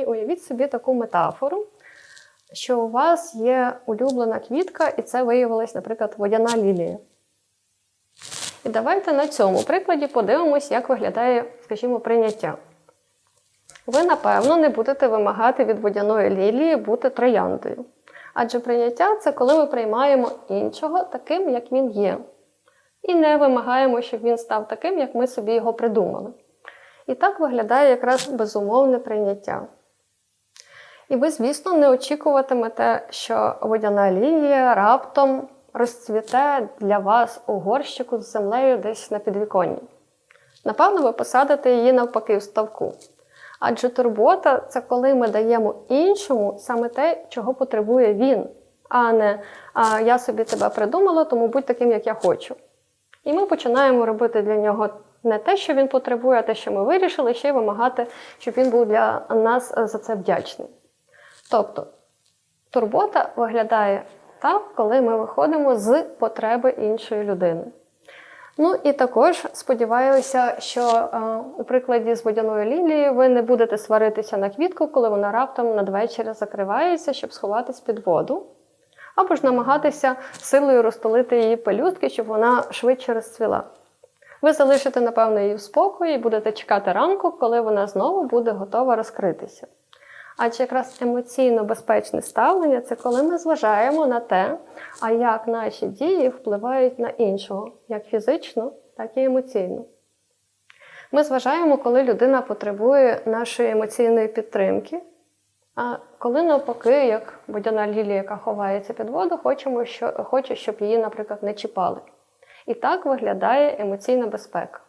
І уявіть собі таку метафору, що у вас є улюблена квітка, і це виявилась, наприклад, водяна лілія. І давайте на цьому прикладі подивимось, як виглядає, скажімо, прийняття. Ви, напевно, не будете вимагати від водяної лілії бути трояндою. Адже прийняття це коли ми приймаємо іншого таким, як він є. І не вимагаємо, щоб він став таким, як ми собі його придумали. І так виглядає якраз безумовне прийняття. І ви, звісно, не очікуватимете, що водяна лілія раптом розцвіте для вас у горщику з землею десь на підвіконні. Напевно, ви посадите її навпаки в ставку. Адже турбота це коли ми даємо іншому саме те, чого потребує він, а не а, я собі тебе придумала, тому будь таким, як я хочу. І ми починаємо робити для нього не те, що він потребує, а те, що ми вирішили, ще й вимагати, щоб він був для нас за це вдячний. Тобто турбота виглядає так, коли ми виходимо з потреби іншої людини. Ну і також сподіваюся, що е, у прикладі з водяною лілією ви не будете сваритися на квітку, коли вона раптом надвечір закривається, щоб сховатись під воду, або ж намагатися силою розтолити її пелюстки, щоб вона швидше розцвіла. Ви залишите, напевно, її в спокої і будете чекати ранку, коли вона знову буде готова розкритися. Адже якраз емоційно безпечне ставлення це коли ми зважаємо на те, а як наші дії впливають на іншого, як фізично, так і емоційно. Ми зважаємо, коли людина потребує нашої емоційної підтримки, а коли навпаки, як водяна лілія, яка ховається під воду, хочемо, що, хоче, щоб її, наприклад, не чіпали. І так виглядає емоційна безпека.